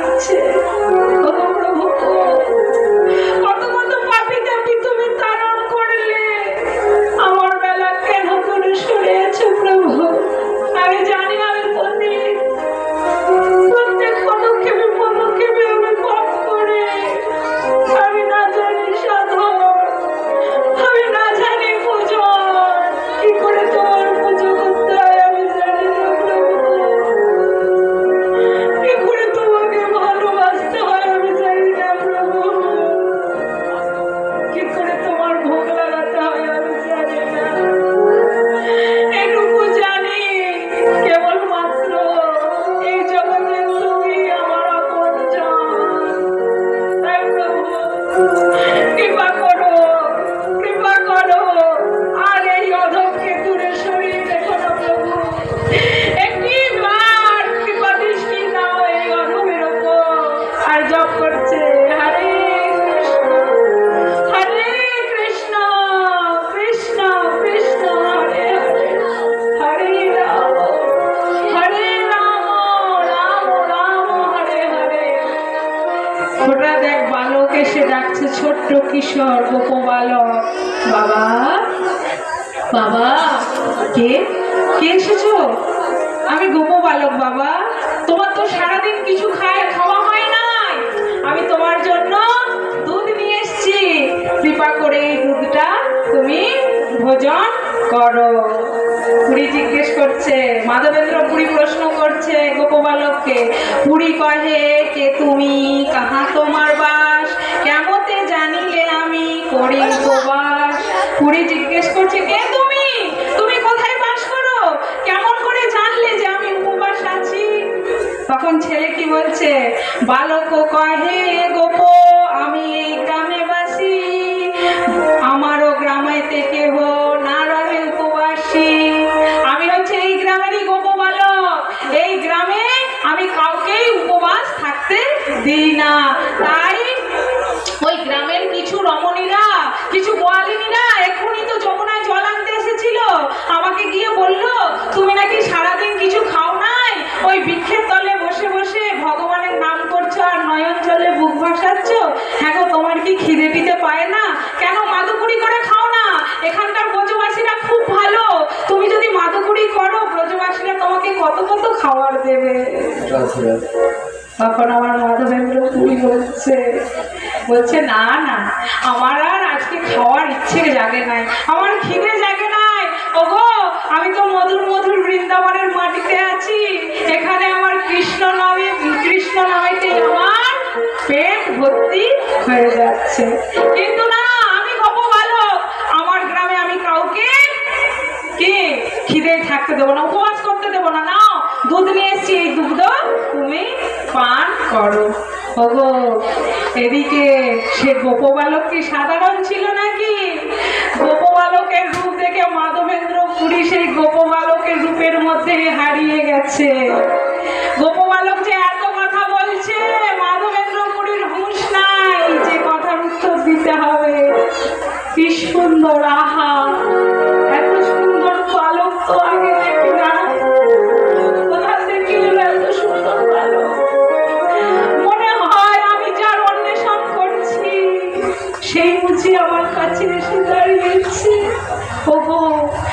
লাগছে এসে ডাকছে ছোট্ট কিশোর গোপ বালক বাবা বাবা, কে? কে এসেছ? আমি গোপ বালক বাবা। তোমার তো সারাদিন কিছু খায়, খাওয়া হয় নাই। আমি তোমার জন্য দুধ নিয়ে এসেছি। কৃপা করে এই দুধটা তুমি ভোজন করো। পুরী জিজ্ঞেস করছে, মাধবেন্দ্র পুরী প্রশ্ন করছে গোপবালককে। পুরী কহে, কে তুমি? কাহা তোমার উপবাস জিজ্ঞেস করছে, কে তুমি? তুমি কোথায় বাস করো? কেমন করে জানলে যে আমি উপবাস আছি? তখন ছেলে কি বলছে বালক কহে গোপ কত কত খাবার দেবে। তখন আমার মাধবেন্দ্র পুরী বলছে বলছে, না না, আমার আর আজকে খাওয়ার ইচ্ছে জাগে নাই। আমার খিদে জাগে নাই। ওগো, আমি তো মধুর মধুর বৃন্দাবনের মাটিতে আছি। এখানে আমার কৃষ্ণ নামে, কৃষ্ণ নামেতে আমার পেট ভর্তি হয়ে যাচ্ছে। কিন্তু না, আমি গপ বালক আমার গ্রামে আমি কাউকে কে খিদে থাকতে দেবো না উপবাস করতে দেবো না নাও দুধ নিয়ে এসছি এই দুধ তুমি পান করো। ওগো, এদিকে সে গোপবালক কি সাধারণ ছিল নাকি? গোপবালকের রূপ দেখে মাধবেন্দ্র পুরী সেই গোপবালকের রূপের মধ্যে হারিয়ে গেছে। গোপবালক যে এত কথা বলছে, মাধবেন্দ্র পুরীর হুঁশ নাই যে কথার উত্তর দিতে হবে। কি সুন্দর আহা!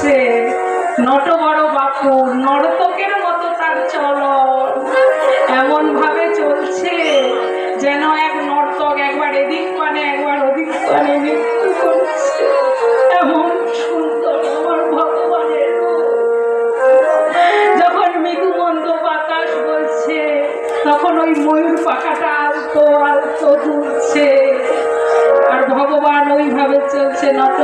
গুজেছে নট বড় বাপু নর্তকের মতো তার চলন। এমন ভাবে চলছে যেন এক নর্তক একবার এদিক মানে একবার ওদিক পানে নৃত্য করছে। এমন সুন্দর ভগবানের। যখন বাতাস বলছে, তখন ওই ময়ূর পাখাটা আলতো আলতো আর ভগবান ওইভাবে চলছে নত